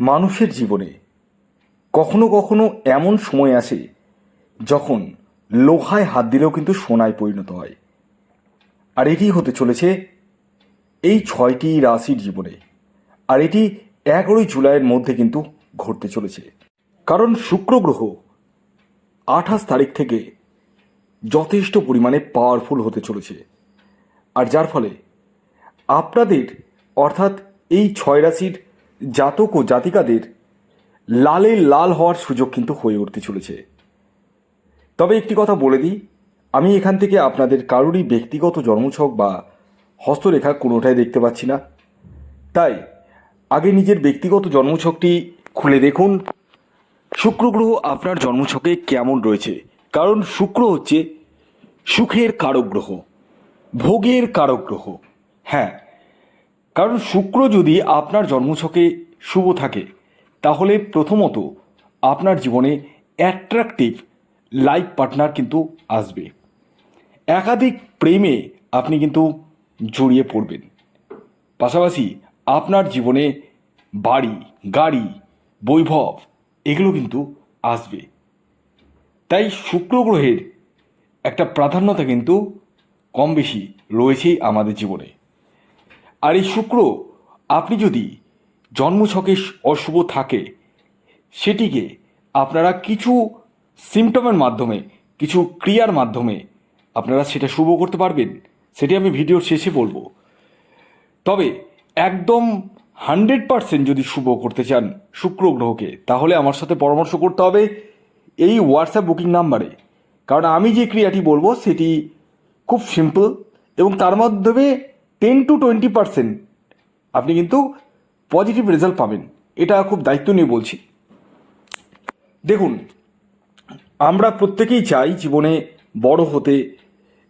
মানুষের জীবনে কখনো কখনো এমন সময় আসে যখন লোহায় হাত দিলেও কিন্তু সোনায় পরিণত হয়। আর এটি হতে চলেছে এই ছয়টি রাশির জীবনে। আর এটি এগারোই জুলাইয়ের মধ্যে কিন্তু ঘটতে চলেছে। কারণ শুক্র গ্রহ আঠাশ তারিখ থেকে যথেষ্ট পরিমাণে পাওয়ারফুল হতে চলেছে। আর যার ফলে আপনাদের অর্থাৎ এই ছয় রাশির জাতক ও জাতিকাদের লালে লাল হওয়ার সুযোগ কিন্তু হয়ে উঠতে চলেছে। তবে একটি কথা বলে দিই, আমি এখান থেকে আপনাদের কারোরই ব্যক্তিগত জন্মছক বা হস্তরেখা কোনোটাই দেখতে পাচ্ছি না। তাই, আগে নিজের ব্যক্তিগত জন্মছকটি খুলে দেখুন। শুক্র গ্রহ আপনার জন্মছকে কেমন রয়েছে? কারণ শুক্র হচ্ছে সুখের কারক গ্রহ, ভোগের কারক গ্রহ। হ্যাঁ কারণ শুক্র যদি আপনার জন্মছকে শুভ থাকে, তাহলে প্রথমত আপনার জীবনে অ্যাট্রাকটিভ লাইফ পার্টনার কিন্তু আসবে। একাধিক প্রেমে আপনি কিন্তু জড়িয়ে পড়বেন। পাশাপাশি আপনার জীবনে বাড়ি, গাড়ি, বৈভব এগুলো কিন্তু আসবে। তাই শুক্র গ্রহের একটা প্রাধান্যতা কিন্তু কম বেশি রয়েছেই আমাদের জীবনে। আর এই শুক্র, আপনি যদি জন্মছকে অশুভ থাকে, সেটিকে আপনারা কিছু সিমটমের মাধ্যমে, কিছু ক্রিয়ার মাধ্যমে আপনারা সেটা শুভ করতে পারবেন, সেটি আমি ভিডিওর শেষে বলব। তবে একদম হান্ড্রেড পারসেন্ট যদি শুভ করতে চান শুক্র গ্রহকে, তাহলে আমার সাথে পরামর্শ করতে হবে এই হোয়াটসঅ্যাপ বুকিং নাম্বারে। কারণ আমি যে ক্রিয়াটি বলব, সেটি খুব সিম্পল এবং তার মাধ্যমে টেন টু টোয়েন্টি পারসেন্ট আপনি কিন্তু পজিটিভ রেজাল্ট পাবেন। এটা খুব দায়িত্ব নিয়ে বলছি। দেখুন, আমরা প্রত্যেকেই চাই জীবনে বড় হতে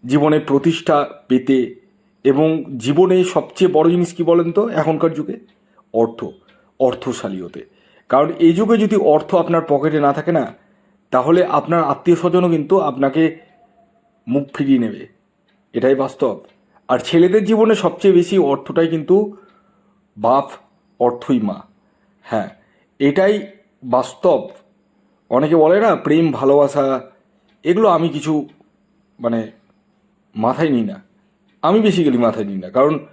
জীবনে প্রতিষ্ঠা পেতে এবং জীবনে সবচেয়ে বড় জিনিস কি বলেন তো? এখনকার যুগে অর্থ, অর্থশালী হতে। কারণ এই যুগে যদি অর্থ আপনার পকেটে না থাকে না, তাহলে আপনার আত্মীয় স্বজনও কিন্তু আপনাকে মুখ ফিরিয়ে নেবে। এটাই বাস্তব। আর ছেলেদের জীবনে সবচেয়ে বেশি অর্থটাই কিন্তু বাপ অর্থই মা। হ্যাঁ এটাই বাস্তব। অনেকে বলে না, প্রেম, ভালোবাসা, এগুলো আমি কিছু মানে মাথায় নিই না। আমি বেসিক্যালি মাথায় নিই না। কারণ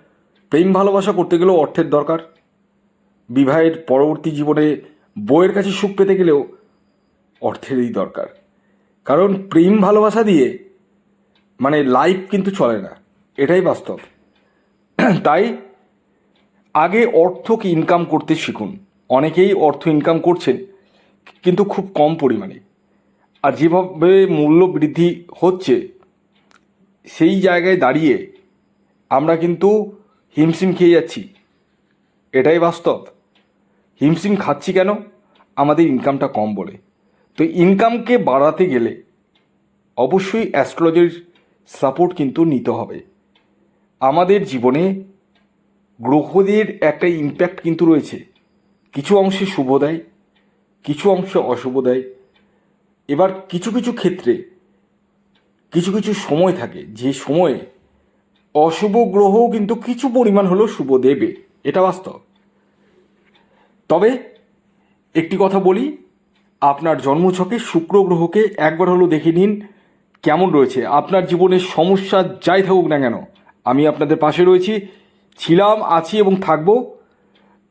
প্রেম, ভালোবাসা করতে গেলেও অর্থের দরকার। বিবাহের পরবর্তী জীবনে বইয়ের কাছে সুখ পেতে গেলেও অর্থেরই দরকার। কারণ প্রেম, ভালোবাসা দিয়ে মানে লাইফ কিন্তু চলে না। এটাই বাস্তব। তাই আগে অর্থকে ইনকাম করতে শিখুন। অনেকেই অর্থ ইনকাম করছেন, কিন্তু খুব কম পরিমাণে। আর যেভাবে মূল্য বৃদ্ধি হচ্ছে, সেই জায়গায় দাঁড়িয়ে আমরা কিন্তু হিমশিম খেয়ে যাচ্ছি। এটাই বাস্তব। হিমশিম খাচ্ছি কেন? আমাদের ইনকামটা কম বলে। তো ইনকামকে বাড়াতে গেলে অবশ্যই অ্যাস্ট্রোলজির সাপোর্ট কিন্তু নিতে হবে। আমাদের জীবনে গ্রহদের একটা ইম্প্যাক্ট কিন্তু রয়েছে। কিছু অংশে শুভ দেয়, কিছু অংশে অশুভ দেয়। এবার কিছু কিছু ক্ষেত্রে কিছু কিছু সময় থাকে, যে সময়ে অশুভ গ্রহও কিন্তু কিছু পরিমাণ হলেও শুভ দেবে, এটা বাস্তব। তবে একটি কথা বলি, আপনার জন্মছকে শুক্র গ্রহকে একবার হলো দেখে নিন, কেমন রয়েছে। আপনার জীবনের সমস্যা যাই থাকুক না কেন আমি আপনাদের পাশে রয়েছি, ছিলাম, আছি এবং থাকব।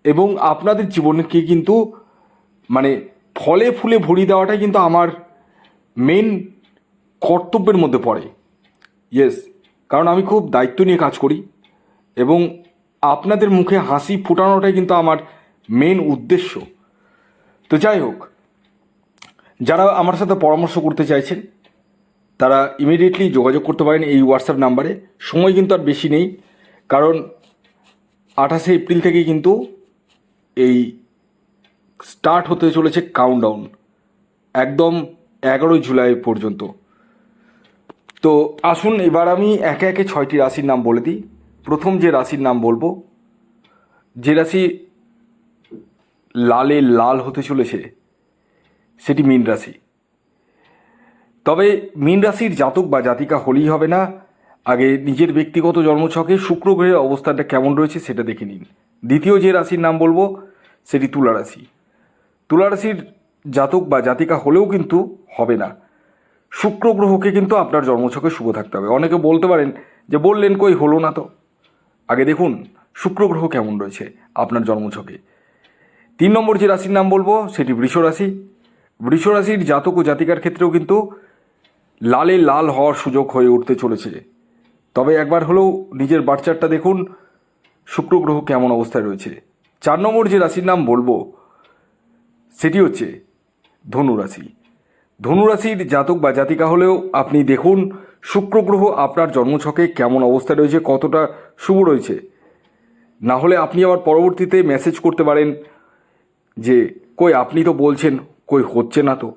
এবং আপনাদের জীবনকে কিন্তু মানে ফলে ফুলে ভরিয়ে দেওয়াটাই কিন্তু আমার মেন কর্তব্যের মধ্যে পড়ে। ইয়েস কারণ আমি খুব দায়িত্ব নিয়ে কাজ করি এবং আপনাদের মুখে হাসি ফোটানোটাই কিন্তু আমার মেন উদ্দেশ্য। তো যাই হোক, যারা আমার সাথে পরামর্শ করতে চাইছেন তারা ইমিডিয়েটলি যোগাযোগ করতে পারেন এই হোয়াটসঅ্যাপ নাম্বারে সময় কিন্তু আর বেশি নেই, কারণ আঠাশে এপ্রিল থেকে কিন্তু এই স্টার্ট হতে চলেছে কাউন্টডাউন একদম এগারোই জুলাই পর্যন্ত। তো আসুন এবার আমি একে একে ছয়টি রাশির নাম বলে দিই। প্রথম যে রাশির নাম বলব, যে রাশি লালে লাল হতে চলেছে, সেটি মীন রাশি। তবে মীন রাশির জাতক বা জাতিকা হলেই হবে না। আগে নিজের ব্যক্তিগত জন্মছকে শুক্র গ্রহের অবস্থানটা কেমন রয়েছে সেটা দেখে নিন। দ্বিতীয় যে রাশির নাম বলব, সেটি তুলা রাশি। তুলা রাশির জাতক বা জাতিকা হলেও কিন্তু হবে না। শুক্র গ্রহকে কিন্তু আপনার জন্মছকে শুভ থাকতে হবে। অনেকে বলতে পারেন যে, বললেন কই হলো না তো? আগে দেখুন, শুক্র গ্রহ কেমন রয়েছে আপনার জন্মছকে। তিন নম্বর যে রাশির নাম বলব, সেটি বৃষ রাশি বৃষ রাশির জাতক ও জাতিকার ক্ষেত্রেও কিন্তু লালে লাল হওয়ার সুযোগ হয়ে উঠতে চলেছে। তবে একবার হলেও নিজের বাচ্চারটা দেখুন, শুক্র গ্রহ কেমন অবস্থায় রয়েছে। চার নম্বর যে রাশির নাম বলব, সেটি হচ্ছে ধনু রাশি। ধনু রাশির জাতক বা জাতিকা হলেও আপনি দেখুন, শুক্র গ্রহ আপনার জন্মছকে কেমন অবস্থায় রয়েছে, কতটা শুভ রয়েছে। না হলে আপনি আবার পরবর্তীতে মেসেজ করতে পারেন যে, কই, আপনি তো বলছেন, কই, হচ্ছে না তো?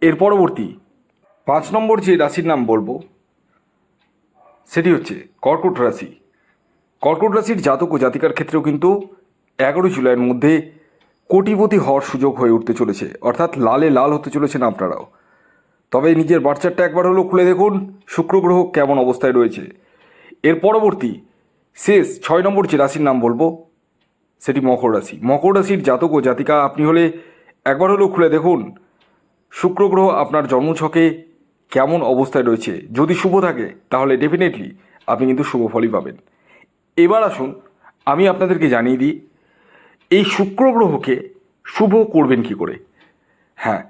এর পরবর্তী পাঁচ নম্বর যে রাশির নাম বলব, সেটি হচ্ছে কর্কট রাশি। কর্কট রাশির জাতক ও জাতিকার ক্ষেত্রেও কিন্তু এগারো জুলাইয়ের মধ্যে কোটিপতি হওয়ার সুযোগ হয়ে উঠতে চলেছে, অর্থাৎ লালে লাল হতে চলেছেন আপনারাও। তবে নিজের বাচ্চারটা একবার হলেও খুলে দেখুন, শুক্র গ্রহ কেমন অবস্থায় রয়েছে। এর পরবর্তী শেষ ছয় নম্বর যে রাশির নাম বলব, সেটি মকর রাশি। মকর রাশির জাতক ও জাতিকা, আপনি হলে একবার হলেও খুলে দেখুন, শুক্র গ্রহ আপনার জন্মছকে কেমন অবস্থায় রয়েছে, যদি শুভ থাকে, তাহলে ডেফিনেটলি আপনি কিন্তু শুভ ফলই পাবেন। এবার আসুন, আমি আপনাদেরকে জানিয়ে দিই, এই শুক্র গ্রহকে শুভ করবেন কি করে? হ্যাঁ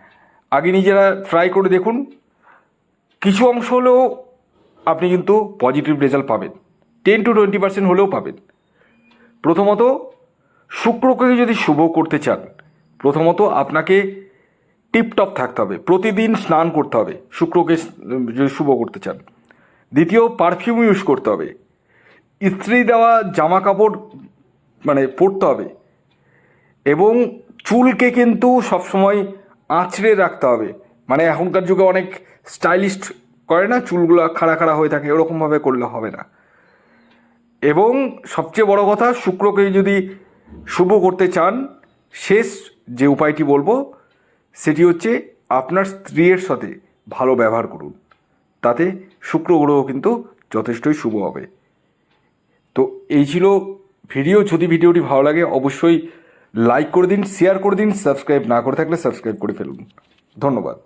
আগে নিজেরা ট্রাই করে দেখুন, কিছু অংশ হলেও আপনি কিন্তু পজিটিভ রেজাল্ট পাবেন টেন টু টোয়েন্টি পার্সেন্ট হলেও পাবেন। প্রথমত, শুক্রকে যদি শুভ করতে চান, প্রথমত আপনাকে টিপটপ থাকতে হবে। প্রতিদিন স্নান করতে হবে। শুক্রকে যদি শুভ করতে চান। দ্বিতীয় পারফিউম ইউজ করতে হবে। ইস্ত্রি দেওয়া জামা কাপড় মানে পরতে হবে। এবং চুলকে কিন্তু সবসময় আঁচড়ে রাখতে হবে। মানে এখনকার যুগে অনেক স্টাইলিস্ট করে না, চুলগুলো খাড়া খাড়া হয়ে থাকে ওরকমভাবে করলে হবে না। এবং সবচেয়ে বড় কথা শুক্রকে যদি শুভ করতে চান, শেষ যে উপায়টি বলব সেটি হচ্ছে আপনার স্ত্রীর সাথে ভালো ব্যবহার করুন। তাতে শুক্র গ্রহ কিন্তু যথেষ্টই শুভ হবে। তো এই ছিল ভিডিও। যদি ভিডিওটি ভালো লাগে, অবশ্যই লাইক করে দিন শেয়ার করে দিন সাবস্ক্রাইব না করে থাকলে সাবস্ক্রাইব করে ফেলুন। ধন্যবাদ।